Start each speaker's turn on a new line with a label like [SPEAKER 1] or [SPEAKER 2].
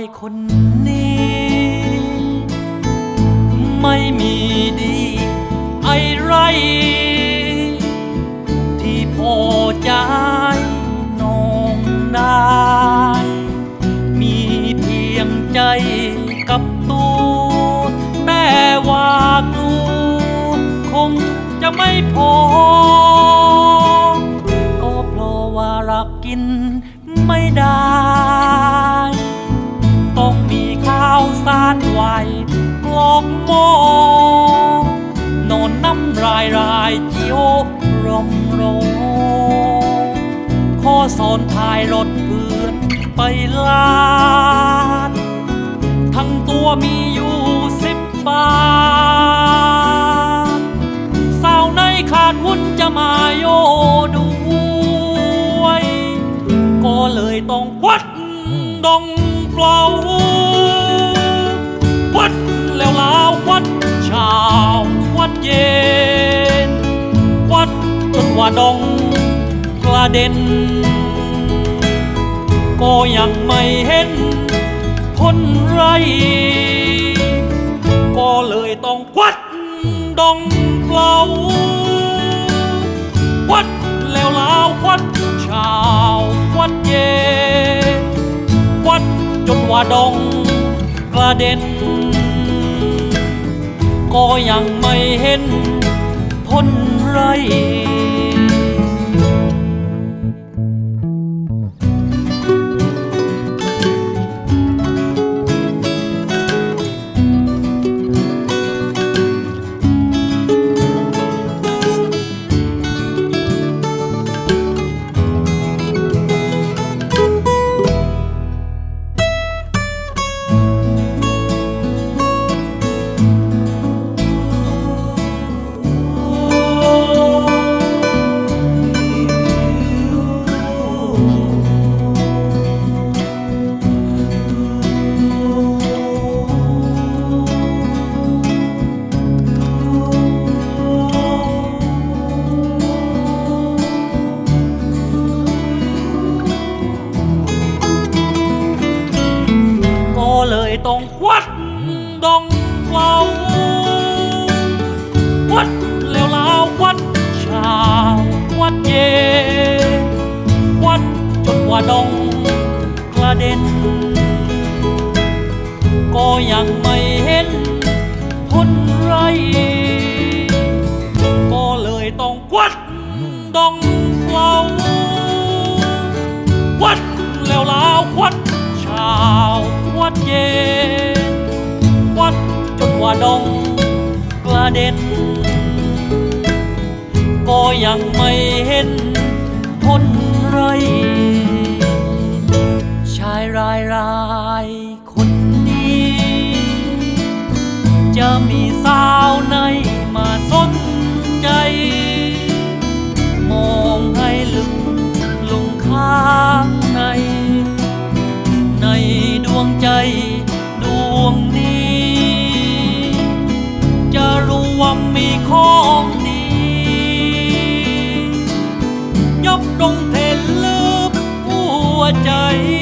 [SPEAKER 1] ายคนนี้ ไม่มีดีไอไร ที่พอใจน้องได้ มีเพียงใจกับตัวแต่ว่ากลัวคงจะไม่พอ ก็เพราะว่ารักกินไม่ได้ายรายเจียวรมโรงขอสอนทายรถเพื่อนไปลาดทั้งตัวมีอยู่สิบบาทสาวในขาดหุ้นจะมาโยด้วย ก็เลยต้องควัดดงเปล่าควัดแล้วลาววัดเช้าว ดองกระเด็น ก็ยังไม่เห็นพ้นไร ก็เลยต้องควัดดองเปล่าควัดแล้วลาวควัดเช้าควัดเย็นควัดจนว่าดองกระเด็น ก็ยังไม่เห็นพ้นไร ต้องควัดดองเปล่าควัดแล้วลาวควัดเช้าควัดเย็นควัดจนว่าดองกระเด็น ก็ยังไม่ ว่าดงกระเด็น ก็ยังไม่เห็นคนไร ชายรายรายคนนี้ จะมีสา ใจ